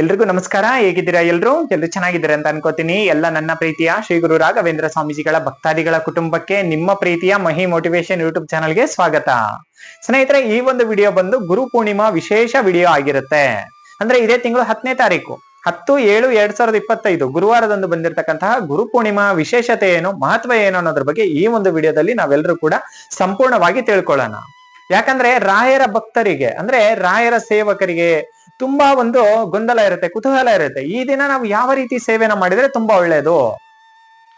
ಎಲ್ರಿಗೂ ನಮಸ್ಕಾರ, ಹೇಗಿದ್ದೀರಾ ಎಲ್ರು? ಎಲ್ರು ಚೆನ್ನಾಗಿದ್ದೀರಾ ಅಂತ ಅನ್ಕೋತೀನಿ. ಎಲ್ಲ ನನ್ನ ಪ್ರೀತಿಯ ಶ್ರೀ ಗುರು ರಾಘವೇಂದ್ರ ಸ್ವಾಮೀಜಿಗಳ ಭಕ್ತಾದಿಗಳ ಕುಟುಂಬಕ್ಕೆ ನಿಮ್ಮ ಪ್ರೀತಿಯ ಮಹಿ ಮೋಟಿವೇಶನ್ ಯೂಟ್ಯೂಬ್ ಚಾನಲ್ಗೆ ಸ್ವಾಗತ. ಸ್ನೇಹಿತರೆ, ಈ ಒಂದು ವಿಡಿಯೋ ಬಂದು ಗುರು ಪೂರ್ಣಿಮಾ ವಿಶೇಷ ವಿಡಿಯೋ ಆಗಿರುತ್ತೆ. ಅಂದ್ರೆ ಇದೇ ತಿಂಗಳು ಹತ್ತನೇ ತಾರೀಕು. ಹತ್ತು ಏಳು ಎರಡ್ ಸಾವಿರದ ಇಪ್ಪತ್ತೈದು ಗುರುವಾರದಂದು ಬಂದಿರತಕ್ಕಂತಹ ಗುರು ಪೂರ್ಣಿಮಾ ವಿಶೇಷತೆ ಏನು, ಮಹತ್ವ ಏನು ಅನ್ನೋದ್ರ ಬಗ್ಗೆ ಈ ಒಂದು ವಿಡಿಯೋದಲ್ಲಿ ನಾವೆಲ್ಲರೂ ಕೂಡ ಸಂಪೂರ್ಣವಾಗಿ ತಿಳ್ಕೊಳ್ಳೋಣ. ಯಾಕಂದ್ರೆ ರಾಯರ ಭಕ್ತರಿಗೆ, ಅಂದ್ರೆ ರಾಯರ ಸೇವಕರಿಗೆ ತುಂಬಾ ಒಂದು ಗೊಂದಲ ಇರುತ್ತೆ, ಕುತೂಹಲ ಇರುತ್ತೆ. ಈ ದಿನ ನಾವು ಯಾವ ರೀತಿ ಸೇವೆನ ಮಾಡಿದ್ರೆ ತುಂಬಾ ಒಳ್ಳೇದು?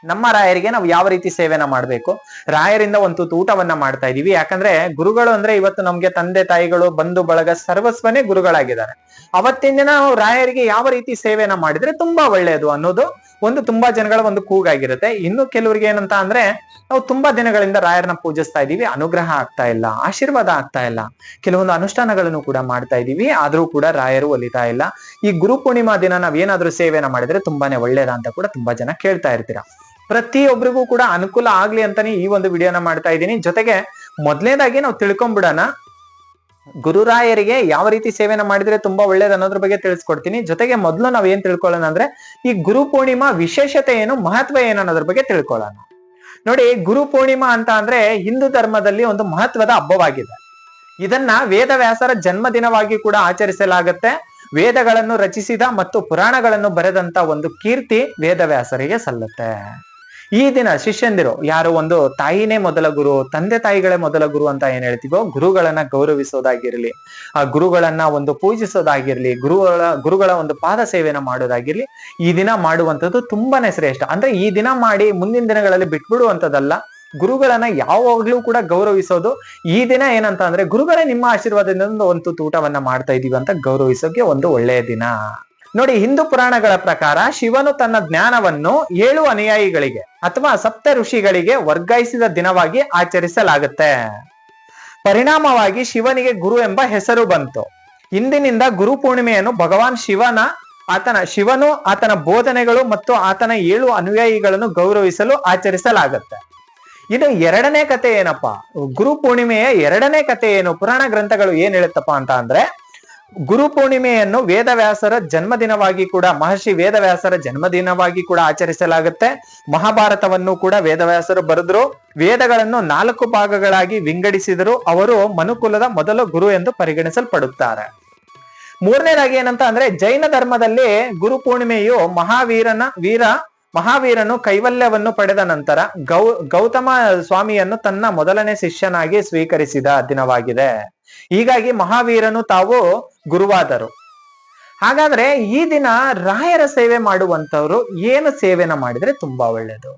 ನಮ್ಮ ರಾಯರಿಗೆ ನಾವು ಯಾವ ರೀತಿ ಸೇವೆನ ಮಾಡ್ಬೇಕು? ರಾಯರಿಂದ ಒಂದು ಊಟವನ್ನ ಮಾಡ್ತಾ ಇದೀವಿ. ಯಾಕಂದ್ರೆ ಗುರುಗಳು ಅಂದ್ರೆ ಇವತ್ತು ನಮ್ಗೆ ತಂದೆ ತಾಯಿಗಳು, ಬಂಧು, ಬಳಗ, ಸರ್ವಸ್ವನೇ ಗುರುಗಳಾಗಿದ್ದಾರೆ. ಅವತ್ತಿನ ದಿನ ನಾವು ರಾಯರಿಗೆ ಯಾವ ರೀತಿ ಸೇವೆನ ಮಾಡಿದ್ರೆ ತುಂಬಾ ಒಳ್ಳೆಯದು ಅನ್ನೋದು ಒಂದು ತುಂಬಾ ಜನಗಳ ಒಂದು ಕೂಗಾಗಿರುತ್ತೆ. ಇನ್ನು ಕೆಲವರಿಗೆ ಏನಂತ ಅಂದ್ರೆ, ನಾವು ತುಂಬಾ ದಿನಗಳಿಂದ ರಾಯರನ್ನ ಪೂಜಿಸ್ತಾ ಇದೀವಿ. ಅನುಗ್ರಹ ಆಗ್ತಾ ಇಲ್ಲ, ಆಶೀರ್ವಾದ ಆಗ್ತಾ ಇಲ್ಲ. ಕೆಲವೊಂದು ಅನುಷ್ಠಾನಗಳನ್ನು ಕೂಡ ಮಾಡ್ತಾ ಇದೀವಿ. ಆದ್ರೂ ಕೂಡ ರಾಯರು ಒಲಿತಾ ಇಲ್ಲ. ಈ ಗುರು ಪೂರ್ಣಿಮಾ ದಿನ ನಾವ್ ಏನಾದ್ರೂ ಸೇವೆನ ಮಾಡಿದ್ರೆ ತುಂಬಾನೇ ಒಳ್ಳೇದ ಅಂತ ಕೂಡ ತುಂಬಾ ಜನ ಕೇಳ್ತಾ ಇರ್ತೀರಾ. ಪ್ರತಿಯೊಬ್ಬರಿಗೂ ಕೂಡ ಅನುಕೂಲ ಆಗ್ಲಿ ಅಂತಾನೆ ಈ ಒಂದು ವಿಡಿಯೋನ ಮಾಡ್ತಾ ಇದ್ದೀನಿ ಜೊತೆಗೆ ಮೊದಲನೇದಾಗಿ ನಾವು ತಿಳ್ಕೊಂಡ್ಬಿಡೋಣ ಗುರುರಾಯರಿಗೆ ಯಾವ ರೀತಿ ಸೇವೆನ ಮಾಡಿದ್ರೆ ತುಂಬಾ ಒಳ್ಳೇದು ಅನ್ನೋದ್ರ ಬಗ್ಗೆ ತಿಳಿಸ್ಕೊಡ್ತೀನಿ. ಜೊತೆಗೆ ಮೊದಲು ನಾವ್ ಏನ್ ತಿಳ್ಕೊಳ್ಳೋಣ ಅಂದ್ರೆ, ಈ ಗುರು ಪೂರ್ಣಿಮಾ ವಿಶೇಷತೆ ಏನು, ಮಹತ್ವ ಏನು ಅನ್ನೋದ್ರ ಬಗ್ಗೆ ತಿಳ್ಕೊಳ್ಳೋಣ. ನೋಡಿ, ಗುರು ಪೂರ್ಣಿಮಾ ಅಂತ ಅಂದ್ರೆ ಹಿಂದೂ ಧರ್ಮದಲ್ಲಿ ಒಂದು ಮಹತ್ವದ ಹಬ್ಬವಾಗಿದೆ. ಇದನ್ನ ವೇದವ್ಯಾಸರ ಜನ್ಮದಿನವಾಗಿ ಕೂಡ ಆಚರಿಸಲಾಗುತ್ತೆ. ವೇದಗಳನ್ನು ರಚಿಸಿದ ಮತ್ತು ಪುರಾಣಗಳನ್ನು ಬರೆದಂತ ಒಂದು ಕೀರ್ತಿ ವೇದವ್ಯಾಸರಿಗೆ ಸಲ್ಲುತ್ತೆ. ಈ ದಿನ ಶಿಷ್ಯಂದಿರು, ಯಾರು ಒಂದು ತಾಯಿನೇ ಮೊದಲ ಗುರು, ತಂದೆ ತಾಯಿಗಳೇ ಮೊದಲ ಗುರು ಅಂತ ಏನ್ ಹೇಳ್ತೀವೋ, ಗುರುಗಳನ್ನ ಗೌರವಿಸೋದಾಗಿರ್ಲಿ, ಆ ಗುರುಗಳನ್ನ ಒಂದು ಪೂಜಿಸೋದಾಗಿರ್ಲಿ, ಗುರುಗಳ ಗುರುಗಳ ಒಂದು ಪಾದ ಸೇವೆನ ಮಾಡೋದಾಗಿರ್ಲಿ, ಈ ದಿನ ಮಾಡುವಂಥದ್ದು ತುಂಬಾನೇ ಶ್ರೇಷ್ಠ. ಅಂದ್ರೆ ಈ ದಿನ ಮಾಡಿ ಮುಂದಿನ ದಿನಗಳಲ್ಲಿ ಬಿಟ್ಬಿಡುವಂಥದ್ದಲ್ಲ, ಗುರುಗಳನ್ನ ಯಾವಾಗ್ಲೂ ಕೂಡ ಗೌರವಿಸೋದು, ಈ ದಿನ ಏನಂತ ಅಂದ್ರೆ ಗುರುಗಳೇ ನಿಮ್ಮ ಆಶೀರ್ವಾದದಿಂದ ಒಂದು ತೂಟವನ್ನ ಮಾಡ್ತಾ ಇದೀವಿ ಅಂತ ಗೌರವಿಸೋಕೆ ಒಂದು ಒಳ್ಳೆಯ ದಿನ. ನೋಡಿ, ಹಿಂದೂ ಪುರಾಣಗಳ ಪ್ರಕಾರ ಶಿವನು ತನ್ನ ಜ್ಞಾನವನ್ನು ಏಳು ಅನುಯಾಯಿಗಳಿಗೆ ಅಥವಾ ಸಪ್ತ ಋಷಿಗಳಿಗೆ ವರ್ಗಾಯಿಸಿದ ದಿನವಾಗಿ ಆಚರಿಸಲಾಗುತ್ತೆ. ಪರಿಣಾಮವಾಗಿ ಶಿವನಿಗೆ ಗುರು ಎಂಬ ಹೆಸರು ಬಂತು. ಇಂದಿನಿಂದ ಗುರು ಪೂರ್ಣಿಮೆಯನ್ನು ಭಗವಾನ್ ಶಿವನ, ಆತನ ಶಿವನು, ಆತನ ಬೋಧನೆಗಳು ಮತ್ತು ಆತನ ಏಳು ಅನುಯಾಯಿಗಳನ್ನು ಗೌರವಿಸಲು ಆಚರಿಸಲಾಗುತ್ತೆ. ಇದು ಎರಡನೇ ಕತೆ ಏನಪ್ಪಾ? ಗುರು ಪೂರ್ಣಿಮೆಯ ಎರಡನೇ ಕತೆ ಏನು? ಪುರಾಣ ಗ್ರಂಥಗಳು ಏನ್ ಹೇಳುತ್ತಪ್ಪ ಅಂತ ಅಂದ್ರೆ ಗುರು ಪೂರ್ಣಿಮೆಯನ್ನು ವೇದವ್ಯಾಸರ ಜನ್ಮದಿನವಾಗಿ ಕೂಡ, ಮಹರ್ಷಿ ವೇದವ್ಯಾಸರ ಜನ್ಮದಿನವಾಗಿ ಕೂಡ ಆಚರಿಸಲಾಗುತ್ತೆ. ಮಹಾಭಾರತವನ್ನು ಕೂಡ ವೇದವ್ಯಾಸರು ಬರೆದ್ರು. ವೇದಗಳನ್ನು ನಾಲ್ಕು ಭಾಗಗಳಾಗಿ ವಿಂಗಡಿಸಿದರು. ಅವರು ಮನುಕುಲದ ಮೊದಲ ಗುರು ಎಂದು ಪರಿಗಣಿಸಲ್ಪಡುತ್ತಾರೆ. ಮೂರನೇದಾಗಿ ಏನಂತ ಅಂದ್ರೆ, ಜೈನ ಧರ್ಮದಲ್ಲಿ ಗುರು ಪೂರ್ಣಿಮೆಯು ಮಹಾವೀರನ, ವೀರ, ಮಹಾವೀರನು ಕೈವಲ್ಯವನ್ನು ಪಡೆದ ನಂತರ ಗೌ, ಗೌತಮ ಸ್ವಾಮಿಯನ್ನು ತನ್ನ ಮೊದಲನೇ ಶಿಷ್ಯನಾಗಿ ಸ್ವೀಕರಿಸಿದ ದಿನವಾಗಿದೆ. ಹೀಗಾಗಿ ಮಹಾವೀರನು ತಾವು ಗುರುವಾದರು. ಹಾಗಾದ್ರೆ ಈ ದಿನ ರಾಯರ ಸೇವೆ ಮಾಡುವಂತವರು ಏನು ಸೇವೆನ ಮಾಡಿದ್ರೆ ತುಂಬಾ ಒಳ್ಳೇದು.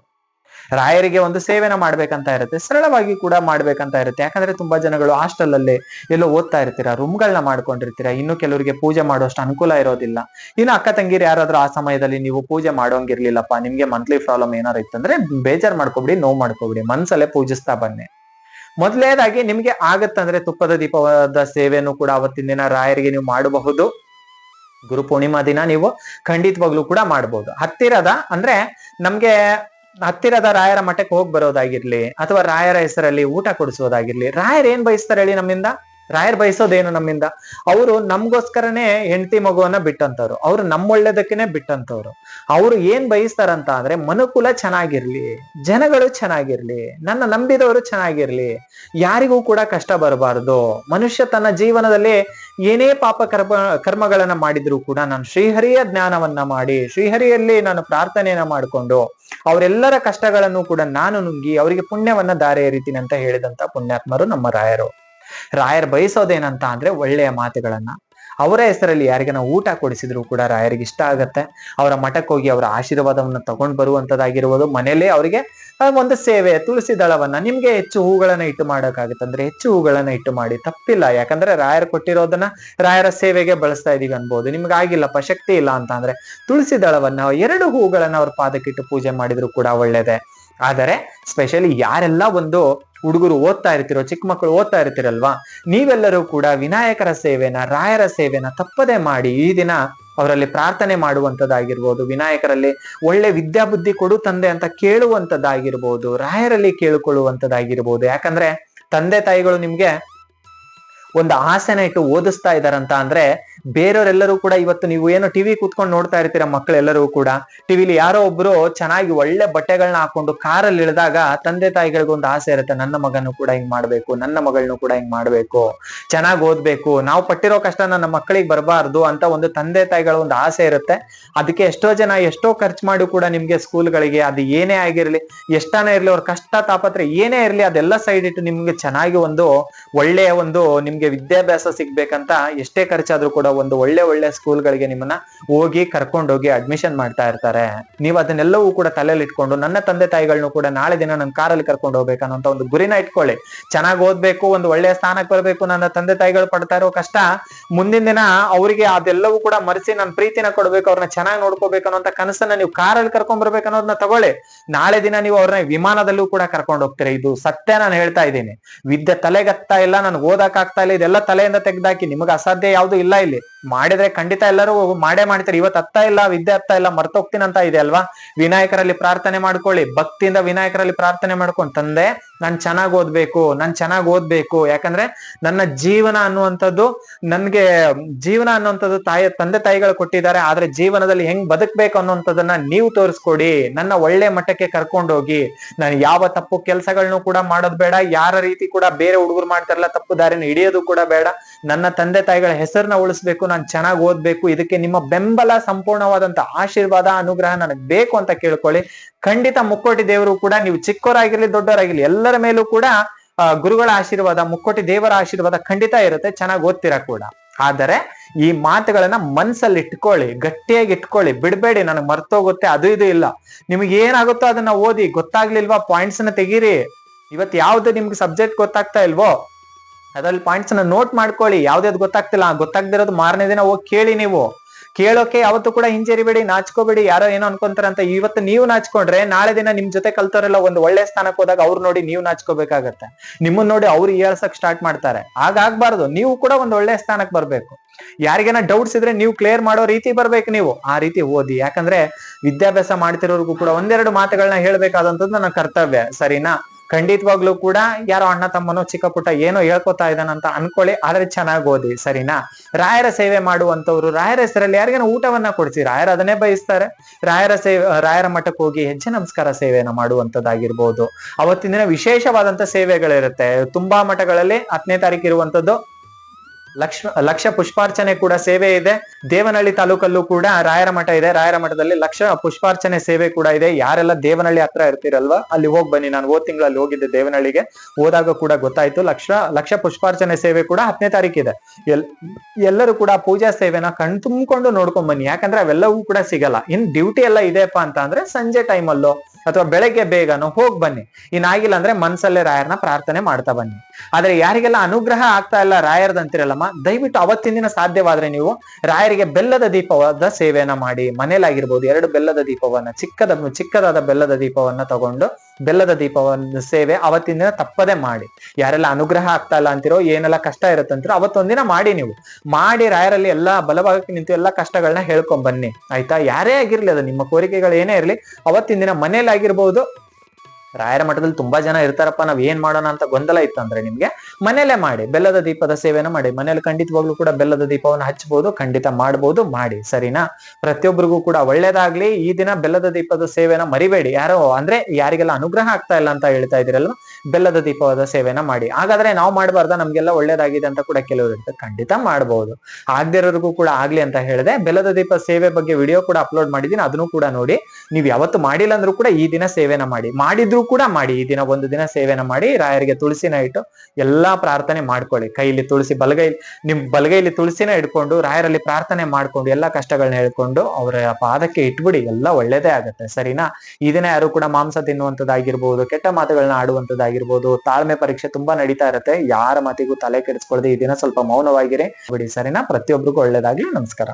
ರಾಯರಿಗೆ ಒಂದು ಸೇವೆನ ಮಾಡ್ಬೇಕಂತ ಇರುತ್ತೆ, ಸರಳವಾಗಿ ಕೂಡ ಮಾಡ್ಬೇಕಂತ ಇರುತ್ತೆ. ಯಾಕಂದ್ರೆ ತುಂಬಾ ಜನಗಳು ಹಾಸ್ಟೆಲ್ ಅಲ್ಲಿ ಎಲ್ಲೋ ಓದ್ತಾ ಇರ್ತೀರಾ ರೂಮ್ಗಳನ್ನ ಮಾಡ್ಕೊಂಡಿರ್ತೀರಾ, ಇನ್ನು ಕೆಲವರಿಗೆ ಪೂಜೆ ಮಾಡುವಷ್ಟು ಅನುಕೂಲ ಇರೋದಿಲ್ಲ. ಇನ್ನು ಅಕ್ಕ ತಂಗಿರು ಯಾರಾದ್ರೂ ಆ ಸಮಯದಲ್ಲಿ ನೀವು ಪೂಜೆ ಮಾಡೋಂಗಿರ್ಲಿಲ್ಲಪ್ಪ, ನಿಮ್ಗೆ ಮಂತ್ಲಿ ಪ್ರಾಬ್ಲಮ್ ಏನಾರು ಇತ್ತಂದ್ರೆ ಬೇಜಾರ್ ಮಾಡ್ಕೊಬಿಡಿ, ನೋವು ಮಾಡ್ಕೊಬಿಡಿ, ಮನ್ಸಲ್ಲೇ ಪೂಜಿಸ್ತಾ ಬನ್ನಿ. ಮೊದಲನೇದಾಗಿ ನಿಮ್ಗೆ ಆಗತ್ತಂದ್ರೆ ತುಪ್ಪದ ದೀಪದ ಸೇವೆಯನ್ನು ಕೂಡ ಅವತ್ತಿನ ದಿನ ರಾಯರಿಗೆ ನೀವು ಮಾಡಬಹುದು. ಗುರು ಪೂರ್ಣಿಮಾ ದಿನ ನೀವು ಖಂಡಿತವಾಗ್ಲೂ ಕೂಡ ಮಾಡಬಹುದು ಹತ್ತಿರದ ಅಂದ್ರೆ ನಮ್ಗೆ ಹತ್ತಿರದ ರಾಯರ ಮಠಕ್ಕೆ ಹೋಗಿ ಬರೋದಾಗಿರ್ಲಿ ಅಥವಾ ರಾಯರ ಹೆಸರಲ್ಲಿ ಊಟ ಕೊಡಿಸೋದಾಗಿರ್ಲಿ, ರಾಯರ್ ಏನ್ ಬಯಸ್ತಾರೆ ಹೇಳಿ ನಮ್ಮಿಂದ? ರಾಯರ್ ಬಯಸೋದೇನು ನಮ್ಮಿಂದ? ಅವರು ನಮ್ಗೋಸ್ಕರನೇ ಹೆಂಡತಿ ಮಗುವನ್ನ ಬಿಟ್ಟಂತವ್ರು. ಅವ್ರು ನಮ್ಮ ಒಳ್ಳೇದಕ್ಕೇನೆ ಬಿಟ್ಟಂತವ್ರು. ಅವ್ರು ಏನ್ ಬಯಸ್ತಾರಂತ ಅಂದ್ರೆ ಮನುಕುಲ ಚೆನ್ನಾಗಿರ್ಲಿ, ಜನಗಳು ಚೆನ್ನಾಗಿರ್ಲಿ, ನನ್ನ ನಂಬಿದವರು ಚೆನ್ನಾಗಿರ್ಲಿ, ಯಾರಿಗೂ ಕೂಡ ಕಷ್ಟ ಬರಬಾರದು. ಮನುಷ್ಯ ತನ್ನ ಜೀವನದಲ್ಲಿ ಏನೇ ಪಾಪ ಕರ್ಮ, ಕರ್ಮಗಳನ್ನ ಮಾಡಿದ್ರು ಕೂಡ ನಾನು ಶ್ರೀಹರಿಯ ಜ್ಞಾನವನ್ನ ಮಾಡಿ, ಶ್ರೀಹರಿಯಲ್ಲಿ ನಾನು ಪ್ರಾರ್ಥನೆಯನ್ನ ಮಾಡಿಕೊಂಡು, ಅವರೆಲ್ಲರ ಕಷ್ಟಗಳನ್ನು ಕೂಡ ನಾನು ನುಂಗಿ, ಅವರಿಗೆ ಪುಣ್ಯವನ್ನ ದಾರಿ ಎರಿತೀನಿ ಅಂತ ಹೇಳಿದಂತ ಪುಣ್ಯಾತ್ಮರು ನಮ್ಮ ರಾಯರು. ರಾಯರ್ ಬಯಸೋದೇನಂತ ಅಂದ್ರೆ ಒಳ್ಳೆಯ ಮಾತುಗಳನ್ನ. ಅವರ ಹೆಸರಲ್ಲಿ ಯಾರಿಗನ ಊಟ ಕೊಡಿಸಿದ್ರು ಕೂಡ ರಾಯರಿಗೆ ಇಷ್ಟ ಆಗತ್ತೆ. ಅವರ ಮಠಕ್ಕೆ ಹೋಗಿ ಅವರ ಆಶೀರ್ವಾದವನ್ನು ತಗೊಂಡ್ ಬರುವಂತದ್ದಾಗಿರ್ಬೋದು. ಮನೆಯಲ್ಲೇ ಅವರಿಗೆ ಒಂದು ಸೇವೆ, ತುಳಸಿ ದಳವನ್ನ ನಿಮ್ಗೆ ಹೆಚ್ಚು ಹೂಗಳನ್ನ ಇಟ್ಟು ಮಾಡೋಕ್ಕಾಗತ್ತೆ. ಅಂದ್ರೆ ಹೆಚ್ಚು ಹೂಗಳನ್ನ ಇಟ್ಟು ಮಾಡಿ ತಪ್ಪಿಲ್ಲ. ಯಾಕಂದ್ರೆ ರಾಯರ್ ಕೊಟ್ಟಿರೋದನ್ನ ರಾಯರ ಸೇವೆಗೆ ಬಳಸ್ತಾ ಇದೀವಿ ಅನ್ಬೋದು. ನಿಮ್ಗೆ ಆಗಿಲ್ಲಪ್ಪ, ಶಕ್ತಿ ಇಲ್ಲ ಅಂತ ಅಂದ್ರೆ ತುಳಸಿ ದಳವನ್ನ ಎರಡು ಹೂಗಳನ್ನ ಅವ್ರ ಪಾದಕ್ಕಿಟ್ಟು ಪೂಜೆ ಮಾಡಿದ್ರು ಕೂಡ ಒಳ್ಳೇದೆ. ಆದರೆ ಸ್ಪೆಷಲಿ ಯಾರೆಲ್ಲ ಒಂದು ಹುಡುಗರು ಓದ್ತಾ ಇರ್ತಿರೋ, ಚಿಕ್ಕ ಮಕ್ಕಳು ಓದ್ತಾ ಇರ್ತಿರಲ್ವಾ, ನೀವೆಲ್ಲರೂ ಕೂಡ ವಿನಾಯಕರ ಸೇವೆನ, ರಾಯರ ಸೇವೆನ ತಪ್ಪದೆ ಮಾಡಿ ಈ ದಿನ ಅವರಲ್ಲಿ ಪ್ರಾರ್ಥನೆ ಮಾಡುವಂಥದ್ದಾಗಿರ್ಬೋದು, ವಿನಾಯಕರಲ್ಲಿ ಒಳ್ಳೆ ವಿದ್ಯಾಬುದ್ಧಿ ಕೊಡು ತಂದೆ ಅಂತ ಕೇಳುವಂಥದ್ದಾಗಿರ್ಬೋದು, ರಾಯರಲ್ಲಿ ಕೇಳಿಕೊಳ್ಳುವಂಥದ್ದಾಗಿರ್ಬೋದು. ಯಾಕಂದ್ರೆ ತಂದೆ ತಾಯಿಗಳು ನಿಮ್ಗೆ ಒಂದು ಆಸೆನ ಇಟ್ಟು ಓದಿಸ್ತಾ ಇದಾರಂತ ಅಂದ್ರೆ ಬೇರೆಯವರೆಲ್ಲರೂ ಕೂಡ ಇವತ್ತು ನೀವು ಏನೋ ಟಿವಿ ಕೂತ್ಕೊಂಡು ನೋಡ್ತಾ ಇರ್ತೀರ ಮಕ್ಕಳೆಲ್ಲರೂ ಕೂಡ. ಟಿವಿಲಿ ಯಾರೋ ಒಬ್ರು ಚೆನ್ನಾಗಿ ಒಳ್ಳೆ ಬಟ್ಟೆಗಳನ್ನ ಹಾಕೊಂಡು ಕಾರಲ್ಲಿ ಇಳಿದಾಗ ತಂದೆ ತಾಯಿಗಳಿಗೆ ಒಂದು ಆಸೆ ಇರುತ್ತೆ, ನನ್ನ ಮಗನು ಕೂಡ ಹಿಂಗ್ ಮಾಡ್ಬೇಕು, ನನ್ನ ಮಗಳನ್ನು ಕೂಡ ಹಿಂಗ್ ಮಾಡ್ಬೇಕು, ಚೆನ್ನಾಗಿ ಓದ್ಬೇಕು, ನಾವು ಪಟ್ಟಿರೋ ಕಷ್ಟ ನನ್ನ ಮಕ್ಕಳಿಗೆ ಬರಬಾರ್ದು ಅಂತ ಒಂದು ತಂದೆ ತಾಯಿಗಳ ಒಂದು ಆಸೆ ಇರುತ್ತೆ. ಅದಕ್ಕೆ ಎಷ್ಟೋ ಜನ ಎಷ್ಟೋ ಖರ್ಚು ಮಾಡಿ ಕೂಡ ನಿಮ್ಗೆ ಸ್ಕೂಲ್ಗಳಿಗೆ ಅದು ಏನೇ ಆಗಿರ್ಲಿ ಎಷ್ಟಾನೇ ಇರ್ಲಿ, ಅವ್ರ ಕಷ್ಟ ತಾಪತ್ರ ಏನೇ ಇರ್ಲಿ ಅದೆಲ್ಲ ಸೈಡ್ ಇಟ್ಟು ನಿಮ್ಗೆ ಚೆನ್ನಾಗಿ ಒಂದು ಒಳ್ಳೆಯ ಒಂದು ನಿಮ್ಗೆ ವಿದ್ಯಾಭ್ಯಾಸ ಸಿಗ್ಬೇಕಂತ ಎಷ್ಟೇ ಖರ್ಚಾದ್ರೂ ಕೂಡ ಒಂದು ಒಳ್ಳೆ ಒಳ್ಳೆ ಸ್ಕೂಲ್ಗಳಿಗೆ ನಿಮ್ಮನ್ನ ಹೋಗಿ ಕರ್ಕೊಂಡೋಗಿ ಅಡ್ಮಿಷನ್ ಮಾಡ್ತಾ ಇರ್ತಾರೆ. ನೀವು ಅದನ್ನೆಲ್ಲವೂ ಕೂಡ ತಲೆಯಲ್ಲಿ ಇಟ್ಕೊಂಡು ನನ್ನ ತಂದೆ ತಾಯಿಗಳನ್ನು ಕೂಡ ನಾಳೆ ದಿನ ನನ್ನ ಕಾರಲ್ಲಿ ಕರ್ಕೊಂಡು ಹೋಗ್ಬೇಕನ್ನೋಂತ ಒಂದು ಗುರಿನ ಇಟ್ಕೊಳ್ಳಿ. ಚೆನ್ನಾಗಿ ಓದ್ಬೇಕು, ಒಂದು ಒಳ್ಳೆಯ ಸ್ಥಾನಕ್ಕೆ ಬರಬೇಕು ನನ್ನ ತಂದೆ ತಾಯಿಗಳು ಪಡ್ತಾ ಇರೋ ಕಷ್ಟ, ಮುಂದಿನ ದಿನ ಅವರಿಗೆ ಅದೆಲ್ಲವೂ ಕೂಡ ಮರೆಸಿ ನನ್ನ ಪ್ರೀತಿನ ಕೊಡ್ಬೇಕು, ಅವ್ರನ್ನ ಚೆನ್ನಾಗಿ ನೋಡ್ಕೋಬೇಕು ಅನ್ನೋಂತ ಕನಸನ್ನ ನೀವು ಕಾರಲ್ಲಿ ಕರ್ಕೊಂಡ್ ಬರ್ಬೇಕು ಅನ್ನೋದನ್ನ ತಗೊಳ್ಳಿ. ನಾಳೆ ದಿನ ನೀವು ಅವ್ರನ್ನ ವಿಮಾನದಲ್ಲೂ ಕೂಡ ಕರ್ಕೊಂಡು ಹೋಗ್ತೀರಾ. ಇದು ಸತ್ಯ ನಾನು ಹೇಳ್ತಾ ಇದ್ದೀನಿ. ವಿದ್ಯೆ ತಲೆಗತ್ತಾ ಇಲ್ಲ ನನ್ಗೆ ಓದಕ್ ಆಗ್ತಾ ಇಲ್ಲ ಇದೆಲ್ಲ ತಲೆಯಿಂದ ತೆಗ್ದಾಕಿ ನಿಮಗೆ ಅಸಾಧ್ಯ ಯಾವ್ದು ಇಲ್ಲ ಇಲ್ಲಿ. ಮಾಡಿದ್ರೆ ಖಂಡಿತ ಎಲ್ಲರೂ ಮಾಡೇ ಮಾಡ್ತಾರೆ. ಇವತ್ತು ಅತ್ತ ಇಲ್ಲ, ವಿದ್ಯೆ ಅತ್ತ ಇಲ್ಲ ಮರ್ತೋಗ್ತೀನಿ ಅಂತ ಇದೆ ಅಲ್ವಾ? ವಿನಾಯಕರಲ್ಲಿ ಪ್ರಾರ್ಥನೆ ಮಾಡ್ಕೊಳ್ಳಿ. ಭಕ್ತಿಯಿಂದ ವಿನಾಯಕರಲ್ಲಿ ಪ್ರಾರ್ಥನೆ ಮಾಡ್ಕೊಂಡು, ತಂದೆ, ನಾನ್ ಚೆನ್ನಾಗ್ ಓದ್ಬೇಕು, ನಾನ್ ಚೆನ್ನಾಗ್ ಓದ್ಬೇಕು. ಯಾಕಂದ್ರೆ ನನ್ನ ಜೀವನ ಅನ್ನುವಂಥದ್ದು ನನ್ಗೆ, ಜೀವನ ಅನ್ನುವಂಥದ್ದು ತಾಯಿ, ತಂದೆ ತಾಯಿಗಳು ಕೊಟ್ಟಿದ್ದಾರೆ. ಆದ್ರೆ ಜೀವನದಲ್ಲಿ ಹೆಂಗ್ ಬದುಕ್ಬೇಕು ಅನ್ನುವಂಥದ್ದನ್ನ ನೀವು ತೋರಿಸ್ಕೊಡಿ. ನನ್ನ ಒಳ್ಳೆ ಮಟ್ಟಕ್ಕೆ ಕರ್ಕೊಂಡೋಗಿ, ನಾನು ಯಾವ ತಪ್ಪು ಕೆಲಸಗಳನ್ನು ಕೂಡ ಮಾಡೋದ್ ಬೇಡ. ಯಾರ ರೀತಿ ಕೂಡ ಬೇರೆ ಹುಡುಗರು ಮಾಡ್ತಾರಲ್ಲ, ತಪ್ಪು ದಾರಿನ ಹಿಡಿಯೋದು ಕೂಡ ಬೇಡ. ನನ್ನ ತಂದೆ ತಾಯಿಗಳ ಹೆಸರನ್ನ ಉಳಿಸ್ಬೇಕು, ನಾನು ಚೆನ್ನಾಗಿ ಓದ್ಬೇಕು, ಇದಕ್ಕೆ ನಿಮ್ಮ ಬೆಂಬಲ, ಸಂಪೂರ್ಣವಾದಂತ ಆಶೀರ್ವಾದ, ಅನುಗ್ರಹ ನನಗೆ ಬೇಕು ಅಂತ ಕೇಳ್ಕೊಳ್ಳಿ. ಖಂಡಿತ ಮುಕ್ಕೋಟಿ ದೇವರು ಕೂಡ ನೀವು ಚಿಕ್ಕವರಾಗಿರ್ಲಿ ದೊಡ್ಡವರಾಗಿರ್ಲಿ ಎಲ್ಲರ ಮೇಲೂ ಕೂಡ ಗುರುಗಳ ಆಶೀರ್ವಾದ, ಮುಕ್ಕೋಟಿ ದೇವರ ಆಶೀರ್ವಾದ ಖಂಡಿತ ಇರುತ್ತೆ, ಚೆನ್ನಾಗಿ ಓದ್ತೀರಾ ಕೂಡ. ಆದರೆ ಈ ಮಾತುಗಳನ್ನ ಮನ್ಸಲ್ಲಿ ಇಟ್ಕೊಳ್ಳಿ, ಗಟ್ಟಿಯಾಗಿ ಇಟ್ಕೊಳ್ಳಿ, ಬಿಡ್ಬೇಡಿ, ನನಗೆ ಮರ್ತೋಗುತ್ತೆ, ಅದು ಇದು ಇಲ್ಲ. ನಿಮ್ಗೆ ಏನಾಗುತ್ತೋ ಅದನ್ನ ಓದಿ, ಗೊತ್ತಾಗ್ಲಿಲ್ವಾ ಪಾಯಿಂಟ್ಸ್ನ ತೆಗೀರಿ. ಇವತ್ತು ಯಾವ್ದು ನಿಮ್ಗೆ ಸಬ್ಜೆಕ್ಟ್ ಗೊತ್ತಾಗ್ತಾ ಇಲ್ವೋ ಅದ್ರಲ್ಲಿ ಪಾಯಿಂಟ್ಸ್ನ ನೋಟ್ ಮಾಡ್ಕೊಳ್ಳಿ. ಯಾವ್ದಾವ್ದು ಗೊತ್ತಾಗ್ತಿಲ್ಲ. ಗೊತ್ತಾಗ್ದಿರೋದು ಮಾರನೇ ದಿನ ಹೋಗಿ ಕೇಳಿ ನೀವು. ಕೇಳೋಕೆ ಯಾವತ್ತೂ ಕೂಡ ಹಿಂಜರಿಬೇಡಿ, ನಾಚ್ಕೋಬೇಡಿ, ಯಾರೋ ಏನೋ ಅನ್ಕೊಂತಾರ ಅಂತ ಇವತ್ತು ನೀವು ನಾಚ್ಕೊಂಡ್ರೆ ನಾಳೆ ದಿನ ನಿಮ್ ಜೊತೆ ಕಲ್ತವರೆಲ್ಲ ಒಂದು ಒಳ್ಳೆ ಸ್ಥಾನಕ್ಕೆ ಹೋದಾಗ ಅವ್ರು ನೋಡಿ ನೀವು ನಾಚ್ಕೋಬೇಕಾಗತ್ತೆ. ನಿಮ್ಮನ್ನ ನೋಡಿ ಅವ್ರು ಏಳ್ಸಕ್ ಸ್ಟಾರ್ಟ್ ಮಾಡ್ತಾರೆ. ಹಾಗಾಗ್ಬಾರ್ದು ನೀವು ಕೂಡ ಒಂದು ಒಳ್ಳೆ ಸ್ಥಾನಕ್ಕೆ ಬರ್ಬೇಕು. ಯಾರಿಗೇನ ಡೌಟ್ಸ್ ಇದ್ರೆ ನೀವು ಕ್ಲಿಯರ್ ಮಾಡೋ ರೀತಿ ಬರ್ಬೇಕು ನೀವು. ಆ ರೀತಿ ಓದಿ. ಯಾಕಂದ್ರೆ ವಿದ್ಯಾಭ್ಯಾಸ ಮಾಡ್ತಿರೋರ್ಗು ಕೂಡ ಒಂದೆರಡು ಮಾತುಗಳನ್ನ ಹೇಳ್ಬೇಕಾದಂತದ್ದು ನನ್ನ ಕರ್ತವ್ಯ. ಸರಿನಾ? ಖಂಡಿತವಾಗ್ಲೂ ಕೂಡ ಯಾರೋ ಅಣ್ಣ ತಮ್ಮನೋ ಚಿಕ್ಕ ಪುಟ್ಟ ಏನೋ ಹೇಳ್ಕೊತಾ ಇದ್ದಾನಂತ ಅನ್ಕೊಳ್ಳಿ, ಆದ್ರೆ ಚೆನ್ನಾಗಿ ಓದಿ, ಸರಿನಾ? ರಾಯರ ಸೇವೆ ಮಾಡುವಂತವ್ರು ರಾಯರ ಹೆಸರಲ್ಲಿ ಯಾರಿಗೇನೋ ಊಟವನ್ನ ಕೊಡಿಸಿ, ರಾಯರ ಅದನ್ನೇ ಬಯಸ್ತಾರೆ. ರಾಯರ ಸೇವೆ, ರಾಯರ ಮಠಕ್ಕೆ ಹೋಗಿ ಹೆಜ್ಜೆ ನಮಸ್ಕಾರ ಸೇವೆಯನ್ನು ಮಾಡುವಂತದ್ದಾಗಿರ್ಬೋದು ಅವತ್ತಿನ ದಿನ ವಿಶೇಷವಾದಂತ ಸೇವೆಗಳಿರುತ್ತೆ. ತುಂಬಾ ಮಠಗಳಲ್ಲಿ ಹತ್ತನೇ ತಾರೀಕು ಇರುವಂತದ್ದು ಲಕ್ಷ ಲಕ್ಷ ಪುಷ್ಪಾರ್ಚನೆ ಕೂಡ ಸೇವೆ ಇದೆ. ದೇವನಹಳ್ಳಿ ತಾಲೂಕಲ್ಲೂ ಕೂಡ ರಾಯರ ಮಠ ಇದೆ. ರಾಯರ ಮಠದಲ್ಲಿ ಲಕ್ಷ ಪುಷ್ಪಾರ್ಚನೆ ಸೇವೆ ಕೂಡ ಇದೆ. ಯಾರೆಲ್ಲ ದೇವನಹಳ್ಳಿ ಹತ್ರ ಇರ್ತೀರಲ್ವಾ? ಅಲ್ಲಿ ಹೋಗಿ ಬನ್ನಿ. ನಾನು ಹೋದ್ ತಿಂಗಳಲ್ಲಿ ಹೋಗಿದ್ದೆ ದೇವನಹಳ್ಳಿಗೆ. ಹೋದಾಗ ಕೂಡ ಗೊತ್ತಾಯ್ತು. ಲಕ್ಷ ಲಕ್ಷ ಪುಷ್ಪಾರ್ಚನೆ ಸೇವೆ ಕೂಡ ಹತ್ತನೇ ತಾರೀಕಿದೆ ಎಲ್, ಎಲ್ಲರೂ ಕೂಡ ಪೂಜಾ ಸೇವೆನ ಕಣ್ ತುಂಬಿಕೊಂಡು ನೋಡ್ಕೊಂಡ್ ಬನ್ನಿ. ಯಾಕಂದ್ರೆ ಅವೆಲ್ಲವೂ ಕೂಡ ಸಿಗಲ್ಲ. ಇನ್ ಡ್ಯೂಟಿ ಎಲ್ಲ ಇದೆಯಪ್ಪ ಅಂತ ಅಂದ್ರೆ ಸಂಜೆ ಟೈಮಲ್ಲೋ ಅಥವಾ ಬೆಳಗ್ಗೆ ಬೇಗನೋ ಹೋಗ್ ಬನ್ನಿ. ಇನ್ನಾಗಿಲ್ಲ ಅಂದ್ರೆ ಮನ್ಸಲ್ಲೇ ರಾಯರ್ನ ಪ್ರಾರ್ಥನೆ ಮಾಡ್ತಾ ಬನ್ನಿ. ಆದ್ರೆ ಯಾರಿಗೆಲ್ಲ ಅನುಗ್ರಹ ಆಗ್ತಾ ಇಲ್ಲ ರಾಯರ್ದಂತಿರಲ್ಲಮ್ಮ ದಯವಿಟ್ಟು ಅವತ್ತಿನ ದಿನ ಸಾಧ್ಯವಾದ್ರೆ ನೀವು ರಾಯರಿಗೆ ಬೆಲ್ಲದ ದೀಪವಾದ ಸೇವೆಯನ್ನ ಮಾಡಿ. ಮನೇಲಾಗಿರ್ಬೋದು, ಎರಡು ಬೆಲ್ಲದ ದೀಪವನ್ನ, ಚಿಕ್ಕದ, ಚಿಕ್ಕದಾದ ಬೆಲ್ಲದ ದೀಪವನ್ನ ತಗೊಂಡು ಬೆಲ್ಲದ ದೀಪವನ್ನ ಸೇವೆ ಅವತ್ತಿನ ದಿನ ತಪ್ಪದೆ ಮಾಡಿ. ಯಾರೆಲ್ಲ ಅನುಗ್ರಹ ಆಗ್ತಾ ಇಲ್ಲ ಅಂತಿರೋ, ಏನೆಲ್ಲ ಕಷ್ಟ ಇರುತ್ತಂತಿರೋ ಅವತ್ತೊಂದಿನ ಮಾಡಿ ನೀವು. ಮಾಡಿ ರಾಯರಲ್ಲಿ ಎಲ್ಲಾ ಬಲಭಾಗಕ್ಕೆ ನಿಂತು ಎಲ್ಲಾ ಕಷ್ಟಗಳನ್ನ ಹೇಳ್ಕೊಂಡ್ ಬನ್ನಿ. ಆಯ್ತಾ? ಯಾರೇ ಆಗಿರ್ಲಿ ಅದು, ನಿಮ್ಮ ಕೋರಿಕೆಗಳು ಏನೇ ಇರಲಿ, ಅವತ್ತಿನ ದಿನ ಮನೇಲಾಗಿರ್ಬೋದು ರಾಯರ ಮಠದಲ್ಲಿ ತುಂಬಾ ಜನ ಇರ್ತಾರಪ್ಪ, ನಾವ್ ಏನ್ ಮಾಡೋಣ ಅಂತ ಗೊಂದಲ ಇತ್ತು ಅಂದ್ರೆ ನಿಮ್ಗೆ ಮನೇಲೆ ಮಾಡಿ, ಬೆಲ್ಲದ ದೀಪದ ಸೇವೆನ ಮಾಡಿ, ಮನೇಲಿ ಖಂಡಿತವಾಗ್ಲೂ ಕೂಡ ಬೆಲ್ಲದ ದೀಪವನ್ನು ಹಚ್ಚಬಹುದು ಖಂಡಿತ ಮಾಡಬಹುದು ಮಾಡಿ, ಸರಿನಾ? ಪ್ರತಿಯೊಬ್ಬರಿಗೂ ಕೂಡ ಒಳ್ಳೇದಾಗ್ಲಿ, ಈ ದಿನ ಬೆಲ್ಲದ ದೀಪದ ಸೇವೆನ ಮರಿಬೇಡಿ. ಯಾರೋ, ಅಂದ್ರೆ ಯಾರಿಗೆಲ್ಲ ಅನುಗ್ರಹ ಆಗ್ತಾ ಇಲ್ಲ ಅಂತ ಹೇಳ್ತಾ ಇದಿರಲ್ವ ಬೆಲ್ಲದ ದೀಪದ ಸೇವೆನ ಮಾಡಿ. ಹಾಗಾದ್ರೆ ನಾವು ಮಾಡಬಾರ್ದ, ನಮ್ಗೆಲ್ಲ ಒಳ್ಳೇದಾಗಿದೆ ಅಂತ ಕೂಡ ಕೆಲವರು ಇರ್ತದೆ ಖಂಡಿತ ಮಾಡಬಹುದು ಆಗದಿರೋರಿಗೂ ಕೂಡ ಆಗ್ಲಿ ಅಂತ ಹೇಳಿದೆ. ಬೆಲ್ಲದ ದೀಪ ಸೇವೆ ಬಗ್ಗೆ ವಿಡಿಯೋ ಕೂಡ ಅಪ್ಲೋಡ್ ಮಾಡಿದೀನಿ, ಅದನ್ನು ಕೂಡ ನೋಡಿ. ನೀವು ಯಾವತ್ತು ಮಾಡಿಲ್ಲ ಅಂದ್ರೂ ಕೂಡ ಈ ದಿನ ಸೇವೆನ ಮಾಡಿ. ಮಾಡಿದ್ರು ಕೂಡ ಮಾಡಿ, ಈ ದಿನ ಒಂದು ದಿನ ಸೇವೆನ ಮಾಡಿ, ರಾಯರಿಗೆ ತುಳಸಿನ ಇಟ್ಟು ಎಲ್ಲಾ ಪ್ರಾರ್ಥನೆ ಮಾಡ್ಕೊಳ್ಳಿ. ಕೈಲಿ ತುಳಸಿ ಬಲಗೈ, ನಿಮ್ ಬಲಗೈಲಿ ತುಳಸಿನ ಇಟ್ಕೊಂಡು ರಾಯರಲ್ಲಿ ಪ್ರಾರ್ಥನೆ ಮಾಡ್ಕೊಂಡು, ಎಲ್ಲಾ ಕಷ್ಟಗಳನ್ನ ಹೇಳ್ಕೊಂಡು ಅವರ ಪಾದಕ್ಕೆ ಇಟ್ಬಿಡಿ, ಎಲ್ಲ ಒಳ್ಳೇದೇ ಆಗುತ್ತೆ, ಸರಿನಾ? ಈ ದಿನ ಯಾರು ಕೂಡ ಮಾಂಸ ತಿನ್ನುವಂಥದ್ದಾಗಿರ್ಬೋದು, ಕೆಟ್ಟ ಮಾತುಗಳನ್ನ ಆಡುವಂಥದ್ದಾಗಿರ್ಬೋದು, ತಾಳ್ಮೆ ಪರೀಕ್ಷೆ ತುಂಬಾ ನಡೀತಾ ಇರುತ್ತೆ, ಯಾರ ಮಾತಿಗೂ ತಲೆ ಕೆಡಿಸ್ಕೊಳ್ಳದೆ ಈ ದಿನ ಸ್ವಲ್ಪ ಮೌನವಾಗಿರಿ. ಬಿಡಿ, ಸರಿನಾ? ಪ್ರತಿಯೊಬ್ಬರಿಗೂ ಒಳ್ಳೇದಾಗ್ಲಿ, ನಮಸ್ಕಾರ.